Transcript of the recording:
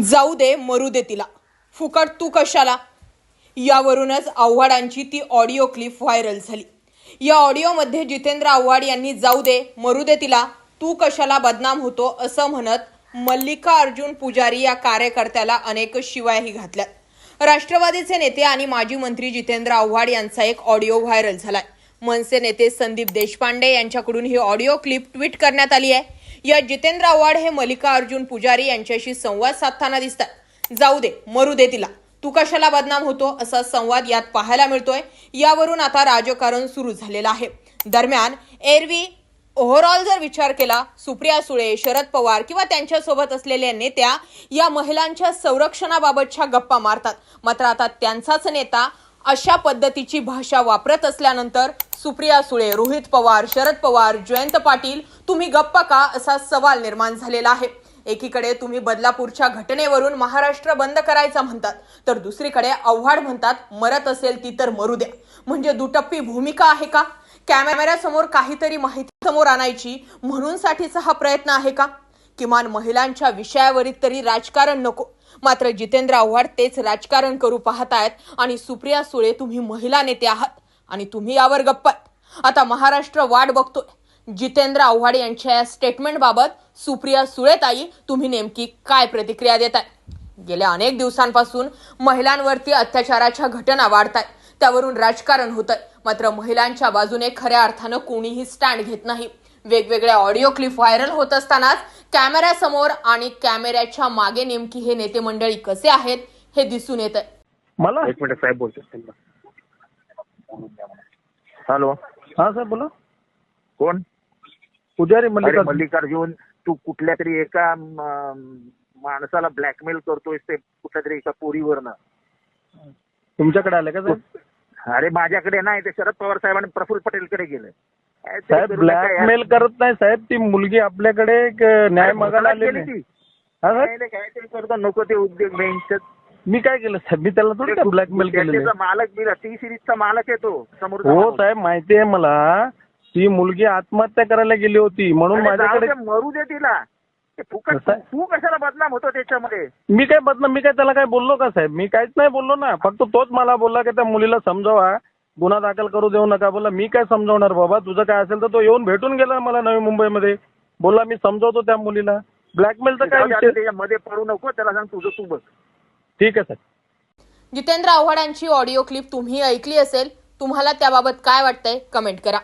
जाऊ दे मरू दे तिला. फुकट तू कशाला? यावरूनच आव्हाडांची ती ऑडिओ क्लिप व्हायरल झाली. या ऑडिओमध्ये जितेंद्र आव्हाड यांनी जाऊ दे मरू दे तिला तू कशाला बदनाम होतो? असं म्हणत मल्लिका अर्जुन पुजारी या कार्यकर्त्याला अनेक शिवायही घातल्या राष्ट्रवादीचे नेते आणि माजी मंत्री जितेंद्र आव्हाड यांचा एक ऑडिओ व्हायरल झालाय. मनसे नेते संदीप देशपांडे यांच्याकडून ही ऑडिओ क्लिप ट्विट करण्यात आली आहे. या जितेंद्र आव्हाड हे मल्लिका अर्जुन पुजारी यांच्याशी संवाद साधताना दिसतात. जाऊ दे मरू दे तिला. तू कशाला बदनाम होतो असा संवाद यात पाहायला मिळतोय. यावरून आता राजकारण सुरू झालेलं आहे. दरम्यान एरवी ओव्हरऑल जर विचार केला सुप्रिया सुळे शरद पवार किंवा त्यांच्यासोबत असलेल्या नेत्या या महिलांच्या संरक्षणाबाबतच्या गप्पा मारतात. मात्र आता त्यांचाच नेता अशा पद्धतीची भाषा वापरत असल्यानंतर सुप्रिया सुळे रोहित पवार शरद पवार जयंत पाटील तुम्ही गप्प का असा सवाल निर्माण झालेला आहे. एकीकडे तुम्ही बदलापूरच्या घटनेवरून महाराष्ट्र बंद करायचा म्हणतात तर दुसरीकडे आव्हाड म्हणतात मरत असेल ती तर मरू द्या. म्हणजे दुटप्पी भूमिका आहे का? कॅमेऱ्यासमोर काहीतरी माहिती समोर आणायची म्हणून साठीचा हा प्रयत्न आहे का? किमान महिलांच्या विषयावरील तरी राजकारण नको. मात्र जितेंद्र आव्हाड तेच राजकारण करू पाहतायत आणि सुप्रिया सुळे तुम्ही महिला नेते आहात आणि तुम्ही यावर गप्पात आता महाराष्ट्र वाट बघतोय. जितेंद्र आव्हाड यांच्या या स्टेटमेंटबाबत सुप्रिया सुळेताई तुम्ही नेमकी काय प्रतिक्रिया देताय? गेल्या अनेक दिवसांपासून महिलांवरती अत्याचाराच्या घटना वाढत त्यावरून राजकारण होतंय. आहे मात्र महिलांच्या बाजूने खऱ्या अर्थानं कोणीही स्टँड घेत नाही. वेगवेगळ्या ऑडिओ क्लिप व्हायरल होत असतानाच कॅमेऱ्यासमोर आणि कॅमेऱ्याच्या मागे नेमकी हे नेते मंडळी कसे आहेत हे दिसून येत आहे मला? एक मिनिट साहेब बोलतो. हॅलो. हा साहेब बोला. कोण? पुजारी मल्लिका मल्लिकार्जुन. तू कुठल्या तरी एका माणसाला ब्लॅकमेल करतोय ते कुठल्या तरी एका पोरीवरनं. तुमच्याकडे आले का साहेब? अरे माझ्याकडे नाही ते शरद पवार साहेबांनी प्रफुल्ल पटेलकडे गेलं. साहेब. ब्लॅकमेल करत नाही साहेब ती मुलगी आपल्याकडे एक न्याय मागायला आलेली. केली आहे. ती. हा नाही, साहेब नाही, काहीतरी करतो नको ते उद्योग बेंच मी काय केलं साहेब? मी त्याला थोडी ब्लॅकमेल केलेलं आहे. मालक टी सिरीजचा मालक आहे तो समोर हो साहेब माहिती आहे मला. ती मुलगी आत्महत्या करायला गेली होती म्हणून माझ्याकडे मरू दे तिला. फुकट? तू कशाला बदनाम होतो त्याच्यामध्ये? मी काय बदनाम मी काय त्याला काय बोललो का साहेब? मी काहीच नाही बोललो ना. फक्त तोच मला बोलला की त्या मुलीला समजावा. गुन्हा दाखल करू देऊ नका. बोला मी काय समजावणार बाबा? तुझं काय असेल तर तो येऊन भेटून गेला मला नवी मुंबईमध्ये. बोला मी समजावतो त्या मुलीला. ब्लॅकमेलचा काय दे, आता विषय? त्याच्यामध्ये पडू नको. त्याला सांग तुझं तू बघ. ठीक आहे साहेब जितेंद्र आव्हाडांची ऑडिओ क्लिप तुम्ही ऐकली असेल तुम्हाला त्याबाबत काय वाटतंय कमेंट करा.